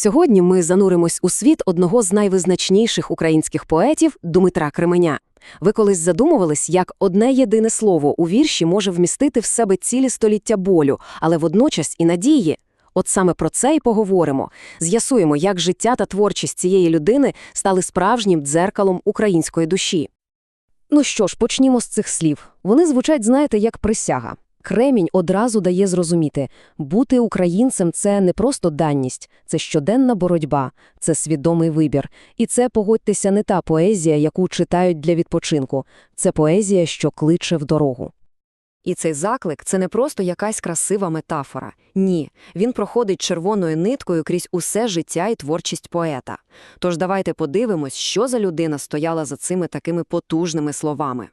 Сьогодні ми зануримось у світ одного з найвизначніших українських поетів Дмитра Кременя. Ви колись задумувались, як одне єдине слово у вірші може вмістити в себе цілі століття болю, але водночас і надії. От саме про це і поговоримо. З'ясуємо, як життя та творчість цієї людини стали справжнім дзеркалом української душі. Ну що ж, почнімо з цих слів. Вони звучать, знаєте, як присяга. Кремінь одразу дає зрозуміти, бути українцем це не просто данність, це щоденна боротьба, це свідомий вибір. І це, погодьтеся, не та поезія, яку читають для відпочинку. Це поезія, що кличе в дорогу. І цей заклик це не просто якась красива метафора. Ні, він проходить червоною ниткою крізь усе життя і творчість поета. Тож давайте подивимось, що за людина стояла за цими такими потужними словами.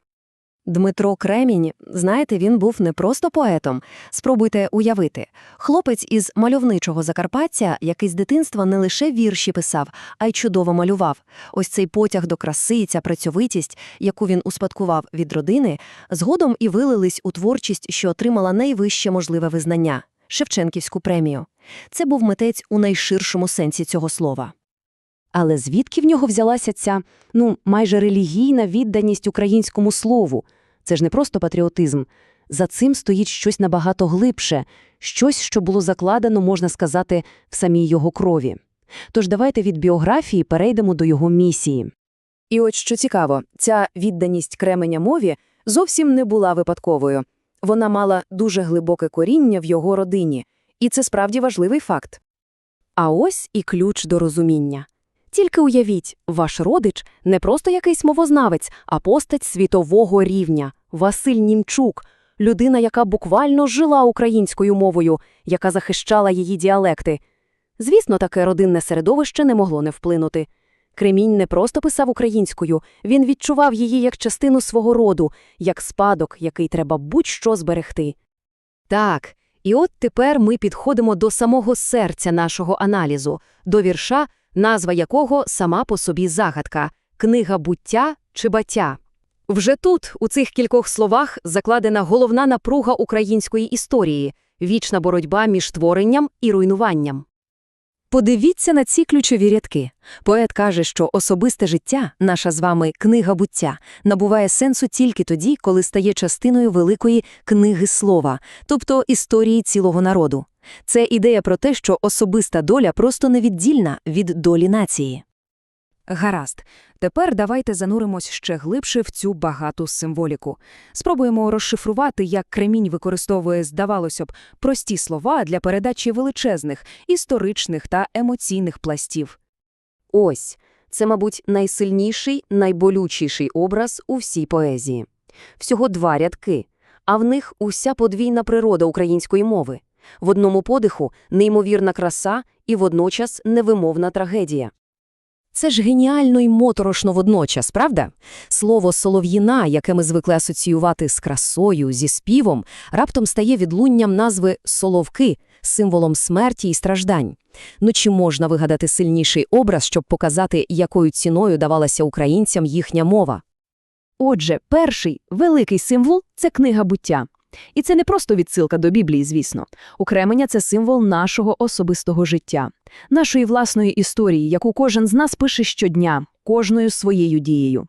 Дмитро Кремінь, знаєте, він був не просто поетом. Спробуйте уявити. Хлопець із мальовничого Закарпаття, який з дитинства не лише вірші писав, а й чудово малював. Ось цей потяг до краси, ця працьовитість, яку він успадкував від родини, згодом і вилились у творчість, що отримала найвище можливе визнання – Шевченківську премію. Це був митець у найширшому сенсі цього слова. Але звідки в нього взялася ця, ну, майже релігійна відданість українському слову? Це ж не просто патріотизм. За цим стоїть щось набагато глибше, щось, що було закладено, можна сказати, в самій його крові. Тож давайте від біографії перейдемо до його місії. І от що цікаво, ця відданість кременя мові зовсім не була випадковою. Вона мала дуже глибоке коріння в його родині, і це справді важливий факт. А ось і ключ до розуміння. Тільки уявіть, ваш родич не просто якийсь мовознавець, а постать світового рівня – Василь Німчук, людина, яка буквально жила українською мовою, яка захищала її діалекти. Звісно, таке родинне середовище не могло не вплинути. Кремінь не просто писав українською, він відчував її як частину свого роду, як спадок, який треба будь-що зберегти. Так, і от тепер ми підходимо до самого серця нашого аналізу, до вірша, назва якого сама по собі загадка книга буття чи баття. Вже тут, у цих кількох словах, закладена головна напруга української історії вічна боротьба між творенням і руйнуванням. Подивіться на ці ключові рядки. Поет каже, що особисте життя, наша з вами книга буття, набуває сенсу тільки тоді, коли стає частиною великої книги слова, тобто історії цілого народу. Це ідея про те, що особиста доля просто невіддільна від долі нації. Гаразд, тепер давайте зануримось ще глибше в цю багату символіку. Спробуємо розшифрувати, як кремінь використовує, здавалося б, прості слова для передачі величезних, історичних та емоційних пластів. Ось це, мабуть, найсильніший, найболючіший образ у всій поезії. Всього два рядки, а в них уся подвійна природа української мови. В одному подиху неймовірна краса і водночас невимовна трагедія. Це ж геніально і моторошно водночас, правда? Слово солов'їна, яке ми звикли асоціювати з красою, зі співом, раптом стає відлунням назви соловки, символом смерті і страждань. Ну чи можна вигадати сильніший образ, щоб показати, якою ціною давалася українцям їхня мова? Отже, перший великий символ це книга буття. І це не просто відсилка до Біблії, звісно. Окремення це символ нашого особистого життя, нашої власної історії, яку кожен з нас пише щодня, кожною своєю дією.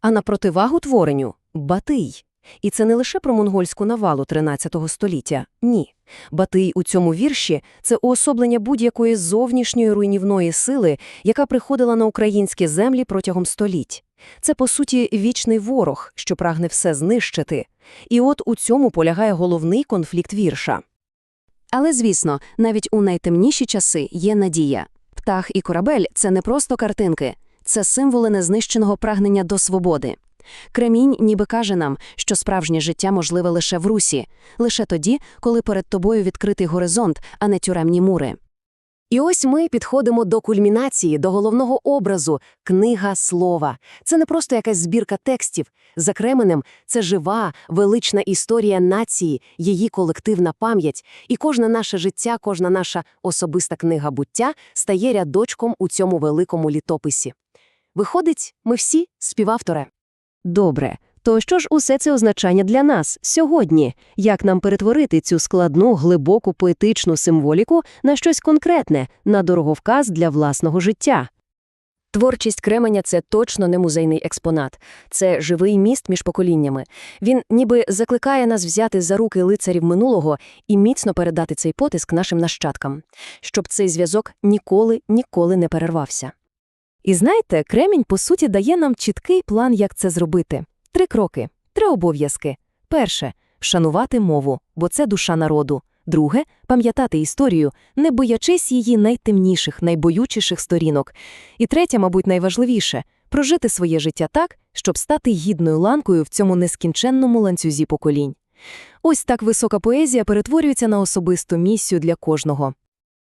А на противагу творенню Батий. І це не лише про монгольську навалу 13 століття. Ні. Батий у цьому вірші це уособлення будь-якої зовнішньої руйнівної сили, яка приходила на українські землі протягом століть. Це, по суті, вічний ворог, що прагне все знищити. І от у цьому полягає головний конфлікт вірша. Але, звісно, навіть у найтемніші часи є надія. Птах і корабель це не просто картинки, це символи незнищеного прагнення до свободи. Кремінь ніби каже нам, що справжнє життя можливе лише в русі, лише тоді, коли перед тобою відкритий горизонт, а не тюремні мури. І ось ми підходимо до кульмінації, до головного образу книга слова. Це не просто якась збірка текстів. За Кременем це жива, велична історія нації, її колективна пам'ять, і кожне наше життя, кожна наша особиста книга буття стає рядочком у цьому великому літописі. Виходить, ми всі співавтори. Добре, То що ж усе це означає для нас сьогодні? Як нам перетворити цю складну, глибоку поетичну символіку на щось конкретне, на дороговказ для власного життя? Творчість Кременя – це точно не музейний експонат. Це живий міст між поколіннями. Він ніби закликає нас взяти за руки лицарів минулого і міцно передати цей потиск нашим нащадкам, щоб цей зв'язок ніколи, ніколи не перервався. І знаєте, Кремінь, по суті, дає нам чіткий план, як це зробити. Три кроки, три обов'язки. Перше – вшанувати мову, бо це душа народу. Друге – пам'ятати історію, не боячись її найтемніших, найбоючіших сторінок. І третє, мабуть, найважливіше – прожити своє життя так, щоб стати гідною ланкою в цьому нескінченному ланцюзі поколінь. Ось так висока поезія перетворюється на особисту місію для кожного.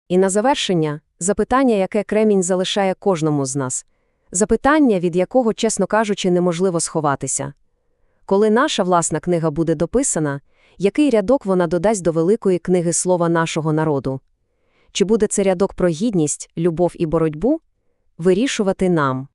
І на завершення – запитання, яке Кремінь залишає кожному з нас. Запитання, від якого, чесно кажучи, неможливо сховатися. Коли наша власна книга буде дописана, який рядок вона додасть до великої книги слова нашого народу? Чи буде це рядок про гідність, любов і боротьбу? Вирішувати нам.